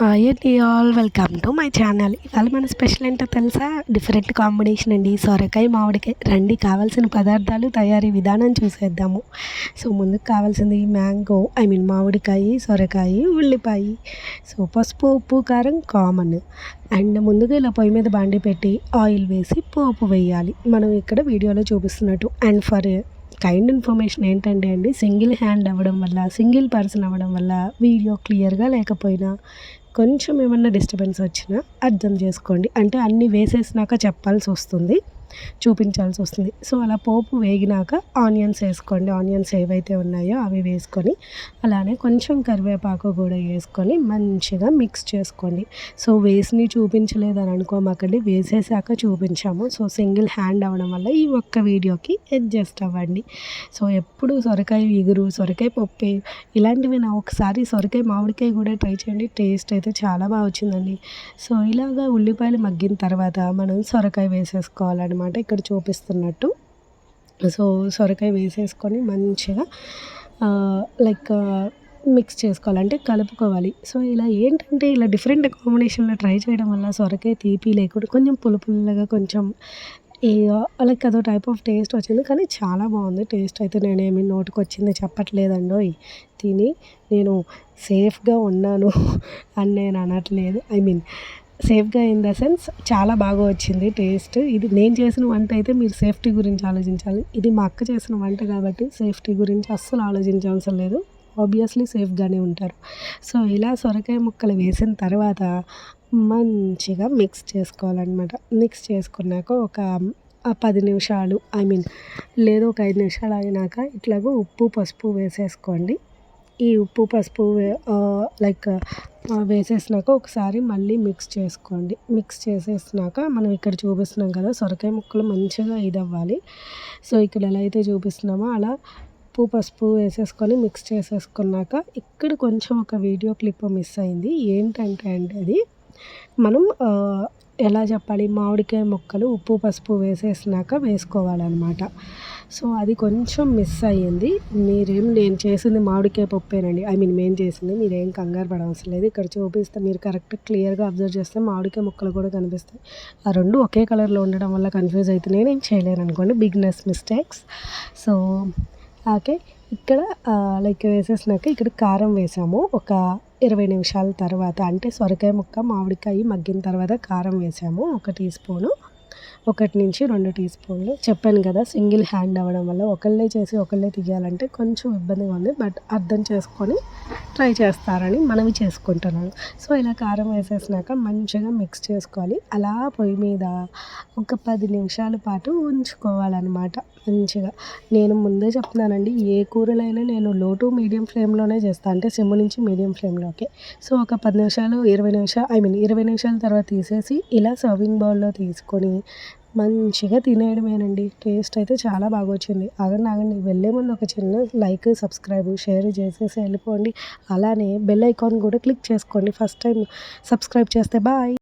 Hi అండి all welcome to my channel ఇవాళ మన స్పెషల్ ఏంటో తెలుసా? డిఫరెంట్ కాంబినేషన్ అండి. సొరకాయ మామిడికాయ రండి కావాల్సిన పదార్థాలు తయారీ విధానం చూసేద్దాము. సో ముందుకు కావాల్సింది మ్యాంగో ఐ మీన్ మామిడికాయ సొరకాయ ఉల్లిపాయ. సో పసుపు ఉప్పు కారం కామన్ అండ్ ముందుగా ఇలా పొయ్యి మీద బాండి పెట్టి ఆయిల్ వేసి పోపు వేయాలి. మనం ఇక్కడ వీడియోలో చూపిస్తున్నట్టు. అండ్ ఫర్ కైండ్ ఇన్ఫర్మేషన్ ఏంటంటే అండి సింగిల్ హ్యాండ్ అవ్వడం వల్ల సింగిల్ పర్సన్ అవ్వడం వల్ల వీడియో క్లియర్గా లేకపోయినా కొంచెం ఏమన్నా డిస్టర్బెన్స్ వచ్చినా అర్థం చేసుకోండి. అంటే అన్నీ వేసేసినాక చెప్పాల్సి వస్తుంది. చూపించాల్సి వస్తుంది సో అలా పోపు వేగినాక ఆనియన్స్ వేసుకోండి. ఆనియన్స్ ఏవైతే ఉన్నాయో అవి వేసుకొని అలానే కొంచెం కరివేపాకు కూడా వేసుకొని మంచిగా మిక్స్ చేసుకోండి. సో వేసిని చూపించలేదని అనుకోమాకండి వేసేసాక చూపించాము. సో సింగిల్ హ్యాండ్ అవ్వడం వల్ల ఈ ఒక్క వీడియోకి అడ్జస్ట్ అవ్వండి. సో ఎప్పుడు సొరకాయ ఇగురు సొరకాయ పప్పు ఇలాంటివి నా ఒకసారి సొరకాయ మామిడికాయ కూడా ట్రై చేయండి. టేస్ట్ అయితే చాలా బాగా వచ్చిందండి. సో ఇలాగా ఉల్లిపాయలు మగ్గిన తర్వాత మనం సొరకాయ వేసేసుకోవాలన్నమాట. అనమాట ఇక్కడ చూపిస్తున్నట్టు. సో సొరకాయ వేసేసుకొని మంచిగా లైక్ మిక్స్ చేసుకోవాలంటే కలుపుకోవాలి. సో ఇలా ఏంటంటే ఇలా డిఫరెంట్ కాంబినేషన్లో ట్రై చేయడం వల్ల సొరకాయ తీపి లేకుండా కొంచెం పులుపుల్లగా కొంచెం ఏ లైక్ అదో టైప్ ఆఫ్ టేస్ట్ వచ్చింది. కానీ చాలా బాగుంది. టేస్ట్ అయితే నేనేమి నోటికి వచ్చింది చెప్పట్లేదండో తిని నేను సేఫ్గా ఉన్నాను అని నేను అనట్లేదు. ఐ మీన్ సేఫ్గా ఇన్ ద సెన్స్ చాలా బాగా వచ్చింది టేస్ట్. ఇది నేను చేసిన వంట అయితే మీరు సేఫ్టీ గురించి ఆలోచించాలి. ఇది మా అక్క చేసిన వంట కాబట్టి సేఫ్టీ గురించి అస్సలు ఆలోచించవసరం లేదు. ఆబ్వియస్లీ సేఫ్గానే ఉంటారు. సో ఇలా సొరకాయ ముక్కలు వేసిన తర్వాత మంచిగా మిక్స్ చేసుకోవాలన్నమాట. మిక్స్ చేసుకున్నాక ఒక పది నిమిషాలు ఐ మీన్ లేదు ఒక ఐదు నిమిషాలు అయినాక ఇట్లాగో ఉప్పు పసుపు వేసేసుకోండి. ఈ ఉప్పు పసుపు లైక్ వేసేసినాక ఒకసారి మళ్ళీ మిక్స్ చేసుకోండి. మిక్స్ చేసేసినాక మనం ఇక్కడ చూపిస్తున్నాం కదా సొరకాయ ముక్కలు మంచిగా ఇది అవ్వాలి సో ఇక్కడ ఎలా అయితే చూపిస్తున్నామో అలా ఉప్పు పసుపు వేసేసుకొని మిక్స్ చేసేసుకున్నాక ఇక్కడ కొంచెం ఒక వీడియో క్లిప్ మిస్ అయింది. ఏంటంటే అంటే అది మనం ఎలా చెప్పాలి? మామిడికాయ ముక్కలు ఉప్పు పసుపు వేసేసినాక వేసుకోవాలన్నమాట. సో అది కొంచెం మిస్ అయ్యింది. మీరేం నేను చేసింది మామిడికాయ పప్పేనండి. ఐ మీన్ మేము చేసింది. మీరేం కంగారు పడవలసిన లేదు. ఇక్కడ చూపిస్తే మీరు కరెక్ట్ క్లియర్గా అబ్జర్వ్ చేస్తే మామిడికాయ ముక్కలు కూడా కనిపిస్తాయి. ఆ రెండు ఒకే కలర్లో ఉండడం వల్ల కన్ఫ్యూజ్ అవుతున్నాయి నేను చేయలేను అనుకోండి. Beginners mistakes so okay. ఇక్కడ లైక్ వేసేసినాక ఇక్కడ కారం వేసాము. ఒక ఇరవై నిమిషాల తర్వాత అంటే సొరకాయ ముక్క మామిడికాయ మగ్గిన తర్వాత కారం వేసాము. ఒక టీ స్పూను. ఒకటి నుంచి రెండు టీ స్పూన్లు. చెప్పాను కదా సింగిల్ హ్యాండ్ అవ్వడం వల్ల ఒకళ్ళే చేసి ఒకళ్ళే తీయాలంటే కొంచెం ఇబ్బందిగా ఉంది. బట్ అర్థం చేసుకొని ట్రై చేస్తారని మనవి చేసుకుంటున్నాను. సో ఇలా కారం వేసేసినాక మంచిగా మిక్స్ చేసుకోవాలి. అలా పొయ్యి మీద ఒక పది నిమిషాల పాటు ఉంచుకోవాలన్నమాట. మంచిగా. నేను ముందే చెప్తున్నానండి ఏ కూరలైనా నేను లో టు మీడియం ఫ్లేమ్లోనే చేస్తాను అంటే సిమ్ నుంచి మీడియం ఫ్లేమ్లోకి సో ఒక పది నిమిషాలు ఇరవై నిమిషాలు ఐ మీన్ ఇరవై నిమిషాల తర్వాత తీసేసి ఇలా సర్వింగ్ బౌల్లో తీసుకొని మంచిగా తినేయడమేనండి. టేస్ట్ అయితే చాలా బాగా వచ్చింది ఆగండి ఆగండి. వెళ్ళే ముందు ఒక చిన్న లైక్ సబ్స్క్రైబ్ షేర్ చేసేసి వెళ్ళిపోండి. అలానే బెల్ ఐకాన్ కూడా క్లిక్ చేసుకోండి. ఫస్ట్ టైం సబ్స్క్రైబ్ చేస్తే బాయ్.